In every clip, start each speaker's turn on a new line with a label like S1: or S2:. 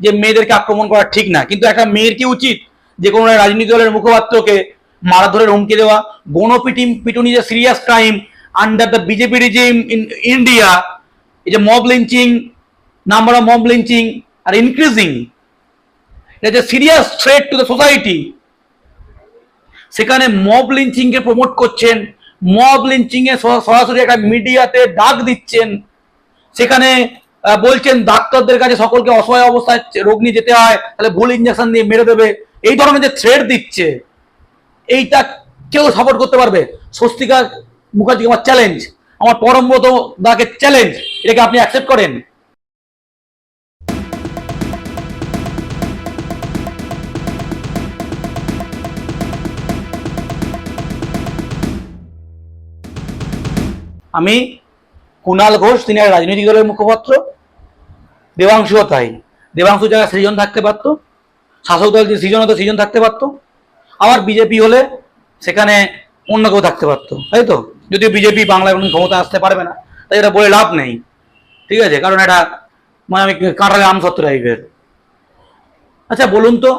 S1: যে মেয়েদেরকে আক্রমণ করা ঠিক না। কিন্তু একটা মেয়ের কি উচিত? যে কোনো রাজনীতি দলের মুখপাত্রকে মারা ধরে হুমকি দেওয়া গণপিটি পিটুনি যে serious crime under the BJP regime in India এই যে mob lynching number of mob lynching R increasing এটা যে serious threat to the society সেখানে মব লিঞ্চিং কে প্রমোট করছেন মব লিঞ্চিং এ সরাসরি একটা মিডিয়াতে ডাক দিচ্ছেন। সেখানে বলছেন ডাক্তারদের কাছে সকলকে অসহায় অবস্থায় রোগ নিয়ে যেতে হয়, তাহলে ভুল ইঞ্জেকশন দিয়ে মেরে দেবে। এই ধরনের যে থ্রেড দিচ্ছে, এইটা কেউ সাপোর্ট করতে পারবে? স্বস্তিকা মুখার্জি, আমার চ্যালেঞ্জ আমার পরমব্রত দাকে চ্যালেঞ্জ এটাকে আপনি অ্যাকসেপ্ট করেন? আমি কুণাল ঘোষ, তিনি রাজনৈতিক দলের মুখপাত্র। দেবাংশুও তাই। দেবাংশু জায়গায় সৃজন থাকতে পারতো, শাসক দল যে সৃজন হতো, সৃজন থাকতে পারতো। আবার বিজেপি হলে সেখানে অন্য কেউ থাকতে পারতো, তাই তো? যদিও বিজেপি বাংলায় কোনো ক্ষমতা আসতে পারবে না, তাই এটা বলে লাভ নেই। ঠিক আছে? কারণ এটা মানে আমি কাঁটালে আম সত্য টাইপের। আচ্ছা বলুন তো,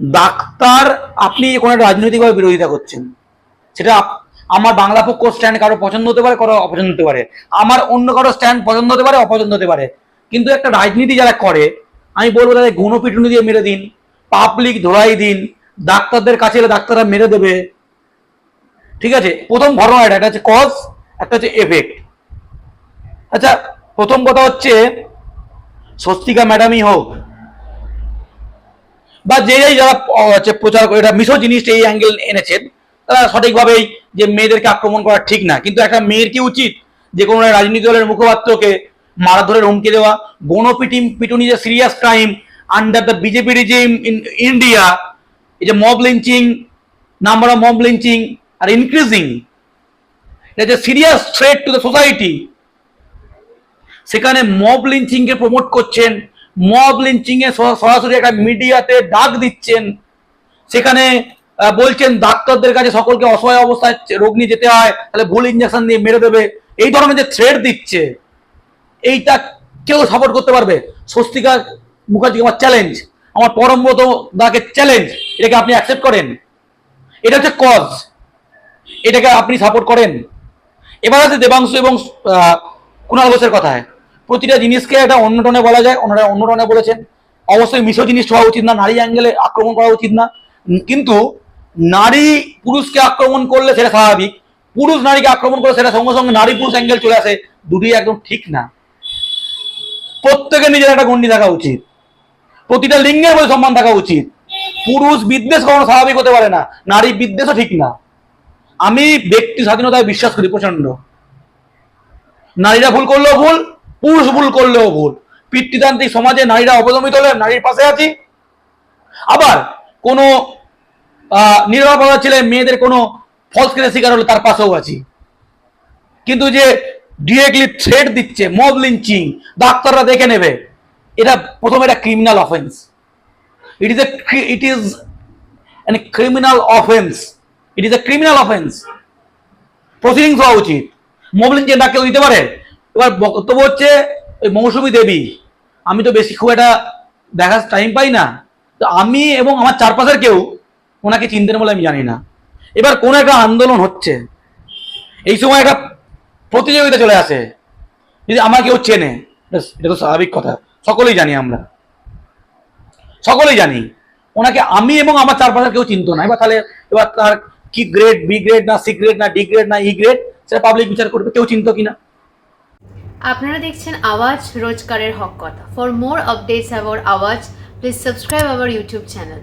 S1: ডাক্তার আপনি কোনো একটা রাজনৈতিকভাবে বিরোধিতা করছেন। সেটা আমার বাংলা পক্ষ স্ট্যান্ড কারও পছন্দ হতে পারে, কারও অপছন্দ হতে পারে। আমার অন্য কারও স্ট্যান্ড পছন্দ হতে পারে, অপছন্দ হতে পারে। কিন্তু একটা রাজনীতি যারা করে, আমি বলব তাদের গুণপিটুনি দিয়ে মেরে দিন পাবলিক ধরাই দিন, ডাক্তারদের কাছে এলে ডাক্তাররা মেরে দেবে। ঠিক আছে? প্রথম ঘটনা এটা একটা হচ্ছে কজ একটা হচ্ছে এফেক্ট আচ্ছা প্রথম কথা হচ্ছে, স্বস্তিকা ম্যাডামই হোক, বা যে যারা হচ্ছে প্রচার করে, এটা মিশো জিনিসটা এই অ্যাঙ্গেল এনেছেন তারা সঠিকভাবেই যে মেয়েদেরকে আক্রমণ করা ঠিক না। কিন্তু একটা মেয়ের কি উচিত? যে কোনো রাজনীতি দলের মুখপাত্রকে মারা ধরে হুমকি দেওয়া গণপিটি পিটুনি যে serious crime under the BJP regime in India এই যে mob lynching number of mob lynching R increasing এটা যে serious threat to the society সেখানে মব লিঞ্চিংকে প্রমোট করছেন মব লিঞ্চিংয়ে সরাসরি একটা মিডিয়াতে ডাক দিচ্ছেন। সেখানে বলছেন ডাক্তারদের কাছে সকলকে অসহায় অবস্থায় রোগ নিয়ে যেতে হয়, তাহলে ভুল ইঞ্জেকশন দিয়ে মেরে দেবে। এই ধরনের যে থ্রেট দিচ্ছে এইটা কেউ সাপোর্ট করতে পারবে? স্বস্তিকা মুখার্জি আমার চ্যালেঞ্জ আমার পরমব্রত দাকে চ্যালেঞ্জ এটাকে আপনি অ্যাকসেপ্ট করেন। এটা হচ্ছে কজ এটাকে আপনি সাপোর্ট করেন। এবার আছে দেবাংশু এবং কুণাল ঘোষের কথায়। প্রতিটা জিনিসকে একটা অন্য টনে বলা যায় ওনারা অন্য টনে বলেছেন। অবশ্যই মিশো জিনিস হওয়া উচিত না, নারী অ্যাঙ্গেলে আক্রমণ করা উচিত না। কিন্তু নারী পুরুষকে আক্রমণ করলে সেটা স্বাভাবিক। পুরুষ নারীকে আক্রমণ করলে সেটা সঙ্গে সঙ্গে নারী পুরুষ অ্যাঙ্গেল চলে আসে। দুটোই একদম ঠিক না। প্রত্যেকের নিজের একটা গণ্ডি থাকা উচিত। প্রতিটা লিঙ্গের প্রতি সম্মান থাকা উচিত। পুরুষ বিদ্বেষ কখনো স্বাভাবিক হতে পারে না, নারী বিদ্বেষও ঠিক না। আমি ব্যক্তি স্বাধীনতায় বিশ্বাস করি প্রচণ্ড নারীরা ভুল করলেও ভুল, পুরুষ ভুল করলেও ভুল। পিতৃতান্ত্রিক সমাজে নারীরা অবদমিত হলে নারীর পাশে আছি। আবার কোনো নিরপরাধ ছেলে মেয়েদের কোনো ফলস কেসের শিকার হলে তার পাশেও আছি। কিন্তু যে ডিরেক্টলি থ্রেট দিচ্ছে মব লিঞ্চিং ডাক্তাররা দেখে নেবে। এটা প্রথমে এটা criminal offence it is a it is criminal offence it is a criminal offence proceedings হওয়া উচিত। মোবলিন যে ডাক কেউ দিতে পারে। এবার বক্তব্য হচ্ছে ওই মৌসুমী দেবী। আমি তো বেশি খুব একটা দেখার টাইম পাই না। তো আমি এবং আমার চারপাশের কেউ ওনাকে চিনতেন বলে আমি জানি না। এবার কোন একটা আন্দোলন হচ্ছে। এই সময় একটা প্রতিযোগিতা চলে আসে। যদি আমার কেউ চেনে এটা তো স্বাভাবিক কথা। সকলেই জানি আমরা। সকলেই জানি। ওনাকে আমি এবং আমার চারপাশের কেউ চিনতো না। এবার তাহলে, এবার তার কি গ্রেড বি গ্রেড না সি গ্রেড না ডি গ্রেড না ই গ্রেড সেটা পাবলিক বিচার করবে। কেউ চিনতো কিনা?
S2: আপনারা দেখছেন আওয়াজ রোজকারের হক কথা। For more updates about Awaaz please subscribe our YouTube channel